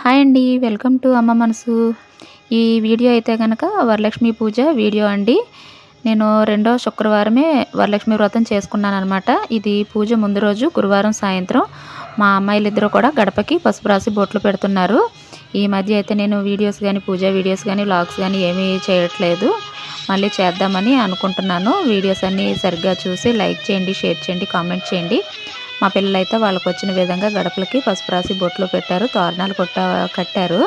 Hi అండి welcome to అమ్మ మనసు. ఈ వీడియో అయితే కనుక వరలక్ష్మి పూజ వీడియో అండి. నేను రెండో శుక్రవారమే వరలక్ష్మి వ్రతం చేసుకున్నాను అనమాట ఇది పూజ ముందు రోజు గురువారం సాయంత్రం. మా అమ్మాయిలు ఇద్దరు కూడా గడపకి పసుపు రాసి బొట్లు పెడుతున్నారు. ఈ మధ్య అయితే నేను వీడియోస్ కానీ పూజ వీడియోస్ కానీ వ్లాగ్స్ కానీ ఏమీ చేయట్లేదు. మళ్ళీ చేద్దామని అనుకుంటున్నాను. వీడియోస్ అన్నీ సరిగ్గా చూసి లైక్ చేయండి షేర్ చేయండి కామెంట్ చేయండి. మా పిల్లలైతే వాళ్ళకి వచ్చిన విధంగా గడపలకి పసుపు రాసి బొట్లు పెట్టారు తోరణాలు కొట్ట కట్టారు.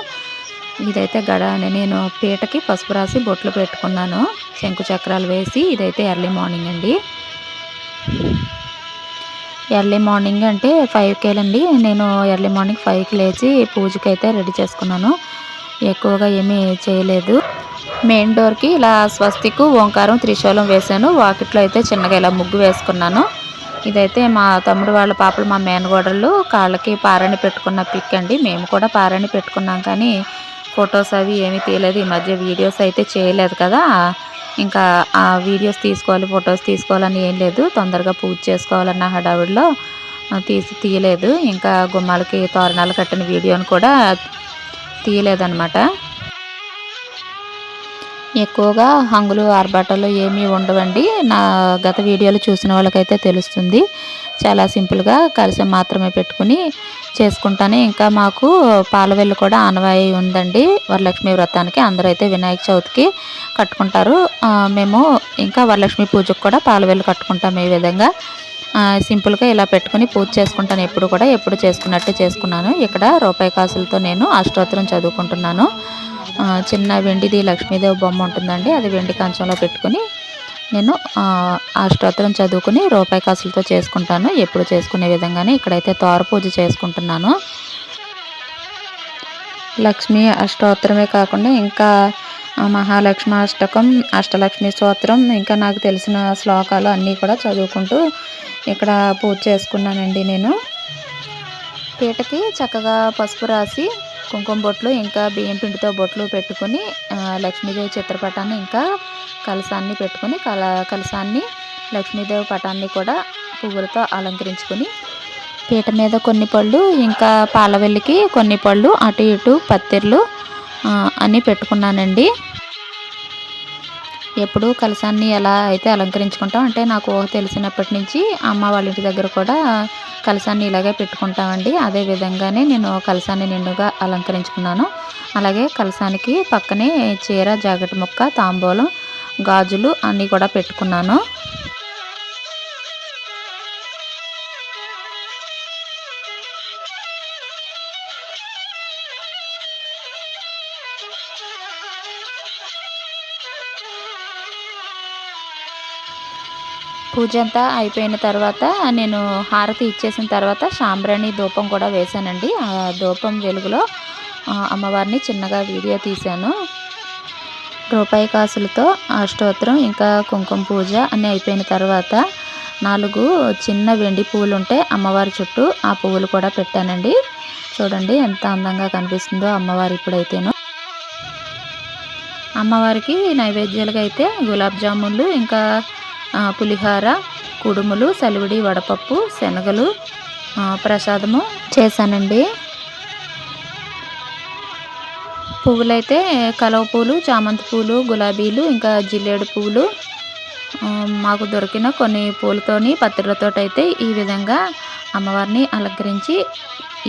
ఇదైతే గడ నేను పీటకి పసుపు రాసి బొట్లు పెట్టుకున్నాను. శంకు చక్రాలు వేసి ఇదైతే ఎర్లీ మార్నింగ్ అండి. ఎర్లీ మార్నింగ్ అంటే ఫైవ్కి వెళ్ళండి నేను ఎర్లీ మార్నింగ్ ఫైవ్కి లేచి పూజకి అయితే రెడీ చేసుకున్నాను. ఎక్కువగా ఏమీ చేయలేదు. మెయిన్ డోర్కి ఇలా స్వస్తికు ఓంకారం త్రిశూలం వేశాను వాకిట్లో అయితే చిన్నగా ఇలా ముగ్గు వేసుకున్నాను. ఇదైతే మా తమ్ముడు వాళ్ళ పాపలు మా మేనగోడళ్ళు కాళ్ళకి పారని పెట్టుకున్న పిక్ అండి. మేము కూడా పారని పెట్టుకున్నాం కానీ ఫొటోస్ అవి ఏమీ తీయలేదు. ఈ మధ్య వీడియోస్ అయితే చేయలేదు కదా. ఇంకా ఆ వీడియోస్ తీసుకోవాలి ఫొటోస్ తీసుకోవాలని ఏం లేదు. తొందరగా పూజ చేసుకోవాలన్న హడావిడిలో తీసి తీయలేదు. ఇంకా గుమ్మాలకి తోరణాలు కట్టిన వీడియోని కూడా తీయలేదన్నమాట. ఎక్కువగా హంగులు ఆర్భాటాలు ఏమీ ఉండవండి. నా గత వీడియోలు చూసిన వాళ్ళకైతే తెలుస్తుంది. చాలా సింపుల్గా కలిసి మాత్రమే పెట్టుకుని చేసుకుంటాను. ఇంకా మాకు పాలవెల్లు కూడా ఆనవాయి ఉందండి. వరలక్ష్మి వ్రతానికి అందరూ అయితే వినాయక చవితికి కట్టుకుంటారు. మేము ఇంకా వరలక్ష్మి పూజకు కూడా పాలవెల్లు కట్టుకుంటాం ఈ విధంగా. సింపుల్గా ఇలా పెట్టుకుని పూజ చేసుకుంటాను. ఎప్పుడు కూడా ఎప్పుడు చేసుకున్నట్టు చేసుకున్నాను. ఇక్కడ రూపాయి కాసులతో నేను అష్టోత్తరం చదువుకుంటున్నాను. చిన్న వెండిది లక్ష్మీదేవి బొమ్మ ఉంటుందండి. అది వెండి కంచంలో పెట్టుకుని నేను అష్టోత్తరం చదువుకుని రూపాయి కాసులతో చేసుకుంటాను. ఎప్పుడు చేసుకునే విధంగానే ఇక్కడైతే తోర పూజ చేసుకుంటున్నాను. లక్ష్మీ అష్టోత్తరమే కాకుండా ఇంకా మహాలక్ష్మి అష్టకం అష్టలక్ష్మి స్తోత్రం ఇంకా నాకు తెలిసిన శ్లోకాలు అన్నీ కూడా చదువుకుంటూ ఇక్కడ పూజ చేసుకున్నానండి నేను. పీటకి చక్కగా పసుపు రాసి కుంకుమ బొట్లు ఇంకా బియ్యం పిండితో బొట్లు పెట్టుకుని లక్ష్మీదేవి చిత్రపటాన్ని ఇంకా కలసాన్ని పెట్టుకుని కల కలసాన్ని లక్ష్మీదేవి పటాన్ని కూడా పువ్వులతో అలంకరించుకుని పీట మీద కొన్ని పళ్ళు ఇంకా పాలవెల్లికి కొన్ని పళ్ళు అటు ఇటు పత్తిర్లు అన్నీ పెట్టుకున్నానండి. ఎప్పుడు కలసాన్ని ఎలా అయితే అలంకరించుకుంటాం అంటే నాకు తెలిసినప్పటి నుంచి అమ్మ వాళ్ళ ఇంటి దగ్గర కూడా కలసాన్ని ఇలాగే పెట్టుకుంటామండి. అదే విధంగానే నేను కలసాన్ని నిండుగా అలంకరించుకున్నాను. అలాగే కలసానికి పక్కనే చీర జాకెట్ ముక్క తాంబూలం గాజులు అన్నీ కూడా పెట్టుకున్నాను. పూజ అంతా అయిపోయిన తర్వాత నేను హారతి ఇచ్చేసిన తర్వాత సాంబ్రాణి ధూపం కూడా వేశానండి. ఆ ధూపం వెలుగులో అమ్మవారిని చిన్నగా వీడియో తీశాను. రూపాయి కాసులతో అష్టోత్తరం ఇంకా కుంకుమ పూజ అని అయిపోయిన తర్వాత నాలుగు చిన్న వెండి పువ్వులు ఉంటే అమ్మవారి చుట్టూ ఆ పువ్వులు కూడా పెట్టానండి. చూడండి ఎంత అందంగా కనిపిస్తుందో అమ్మవారు ఇప్పుడైతేను. అమ్మవారికి నైవేద్యాలుగా అయితే గులాబ్ జామున్లు ఇంకా పులిహార కుడుములు సలివిడి వడపప్పు శనగలు ప్రసాదము చేశానండి. పువ్వులైతే కలవ పూలు చామంతి పూలు గులాబీలు ఇంకా జిల్లేడు పువ్వులు మాకు దొరికిన కొన్ని పూలతోని పత్రికలతో అయితే ఈ విధంగా అమ్మవారిని అలంకరించి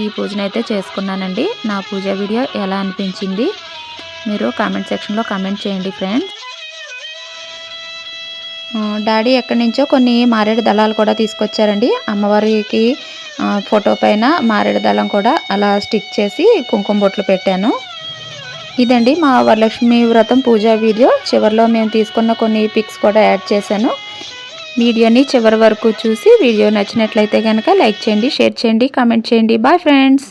ఈ పూజనైతే చేసుకున్నానండి. నా పూజ వీడియో ఎలా అనిపించింది? మీరు కామెంట్ సెక్షన్లో కామెంట్ చేయండి ఫ్రెండ్స్. డాడీ ఎక్కడి నుంచో కొన్ని మారేడు దళాలు కూడా తీసుకొచ్చారండి. అమ్మవారికి ఫోటో పైన మారేడు దళం కూడా అలా స్టిక్ చేసి కుంకుమ బొట్లు పెట్టాను. ఇదండి మా వరలక్ష్మి వ్రతం పూజా వీడియో. చివరిలో మేము తీసుకున్న కొన్ని పిక్స్ కూడా యాడ్ చేశాను. వీడియోని చివరి వరకు చూసి వీడియో నచ్చినట్లయితే కనుక లైక్ చేయండి షేర్ చేయండి కామెంట్ చేయండి. Bye friends!